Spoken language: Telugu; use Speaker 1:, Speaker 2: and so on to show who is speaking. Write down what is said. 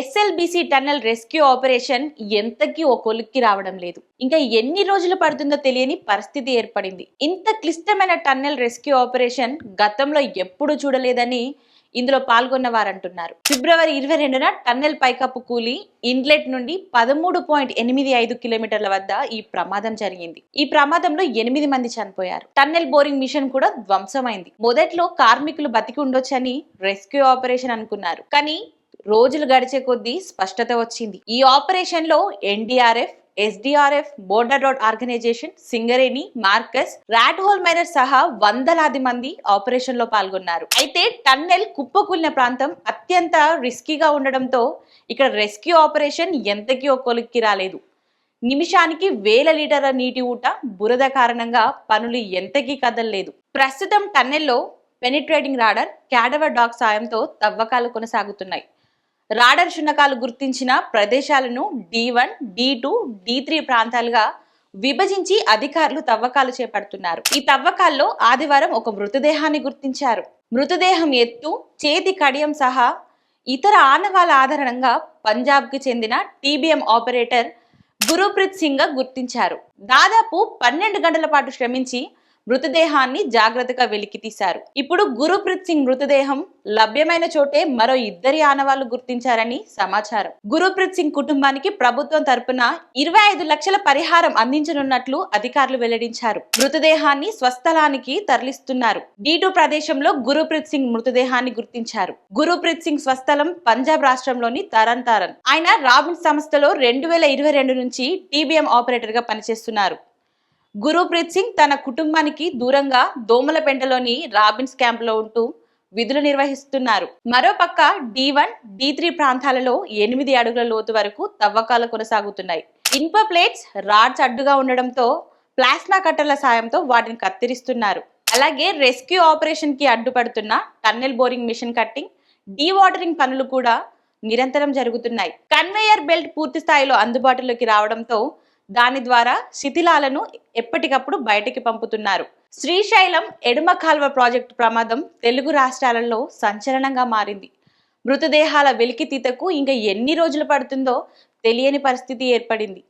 Speaker 1: ఎస్ఎల్బిసి టన్నెల్ రెస్క్యూ ఆపరేషన్ ఎంతకీ ఓ కొలిక్కి రావడం లేదు. ఇంకా ఎన్ని రోజులు పడుతుందో తెలియని పరిస్థితి ఏర్పడింది. ఇంత క్లిష్టమైన టన్నెల్ రెస్క్యూ ఆపరేషన్ గతంలో ఎప్పుడూ చూడలేదని ఇందులో పాల్గొన్న వారంటున్నారు ఫిబ్రవరి ఇరవై రెండున టన్నెల్ పైకప్పు కూలి ఇన్లెట్ నుండి పదమూడు పాయింట్ ఎనిమిది ఐదు కిలోమీటర్ల వద్ద ఈ ప్రమాదం జరిగింది. ఈ ప్రమాదంలో ఎనిమిది మంది చనిపోయారు. టన్నెల్ బోరింగ్ మిషన్ కూడా ధ్వంసమైంది. మొదట్లో కార్మికులు బతికి ఉండొచ్చని రెస్క్యూ ఆపరేషన్ అనుకున్నారు. కానీ రోజులు గడిచే కొద్దీ స్పష్టత వచ్చింది. ఈ ఆపరేషన్లో NDRF SDRF border road organisation Singareni MARCOS rat hole miner సహా వందలాది మంది ఆపరేషన్లో పాల్గొన్నారు. అయితే టన్నెల్ కుప్పకూలిన ప్రాంతం అత్యంత రిస్కీగా ఉండడంతో ఇక్కడ రెస్క్యూ ఆపరేషన్ ఎంతకీ ఒక రాలేదు. నిమిషానికి వేల లీటర్ల నీటి ఊట బురద కారణంగా పనులు ఎంతకీ కదలలేదు. ప్రస్తుతం టన్నెల్లో పెనిట్రేటింగ్ రాడర్ క్యాడవర్ డాగ్ సాయంతో తవ్వకాలు కొనసాగుతున్నాయి. రాడర్ శునకాలు గుర్తించిన ప్రదేశాలను D one D two D three ప్రాంతాలుగా విభజించి అధికారులు తవ్వకాలు చేపడుతున్నారు. ఈ తవ్వకాల్లో ఆదివారం ఒక మృతదేహాన్ని గుర్తించారు. మృతదేహం ఎత్తు చేతి కడియం సహా ఇతర ఆనవాల ఆధారంగా పంజాబ్కి చెందిన టీబీఎం ఆపరేటర్ గురుప్రీత్ సింగ్ గుర్తించారు. దాదాపు పన్నెండు గంటల పాటు శ్రమించి మృతదేహాన్ని జాగ్రత్తగా వెలికి తీశారు. ఇప్పుడు గురుప్రీత్ సింగ్ మృతదేహం లభ్యమైన చోటే మరో ఇద్దరి ఆనవాళ్ళు గుర్తించారని సమాచారం. గురుప్రీత్ సింగ్ కుటుంబానికి ప్రభుత్వం తరపున ఇరవై ఐదు లక్షల పరిహారం అందించనున్నట్లు అధికారులు వెల్లడించారు. మృతదేహాన్ని స్వస్థలానికి తరలిస్తున్నారు. డీటూ ప్రదేశంలో గురుప్రీత్ సింగ్ మృతదేహాన్ని గుర్తించారు. గురుప్రీత్ సింగ్ స్వస్థలం పంజాబ్ రాష్ట్రంలోని తరన్ తరన్ ఆయన రాబిన్ సంస్థలో రెండు వేల ఇరవై రెండు నుంచి టీబీఎం ఆపరేటర్గా పనిచేస్తున్నారు. గురుప్రీత్ సింగ్ తన కుటుంబానికి దూరంగా దోమలపెంటలోని రాబిన్స్ క్యాంపులో ఉంటూ విధులు నిర్వహిస్తున్నారు. మరోపక్క డి వన్ డి త్రీ ప్రాంతాలలో ఎనిమిది అడుగుల లోతు వరకు తవ్వకాలు కొనసాగుతున్నాయి. ఇన్ప ప్లేట్స్ రాడ్స్ అడ్డుగా ఉండడంతో ప్లాస్మా కట్టర్ల సాయంతో వాటిని కత్తిరిస్తున్నారు. అలాగే రెస్క్యూ ఆపరేషన్కి అడ్డుపడుతున్న tunnel boring machine cutting dewatering పనులు కూడా నిరంతరం జరుగుతున్నాయి. కన్వేయర్ బెల్ట్ పూర్తి స్థాయిలో అందుబాటులోకి రావడంతో దాని ద్వారా శిథిలాలను ఎప్పటికప్పుడు బయటికి పంపుతున్నారు. శ్రీశైలం ఎడమ కాల్వ ప్రాజెక్టు ప్రమాదం తెలుగు రాష్ట్రాలలో సంచలనంగా మారింది. మృతదేహాల వెలికితీతకు ఇంకా ఎన్ని రోజులు పడుతుందో తెలియని పరిస్థితి ఏర్పడింది.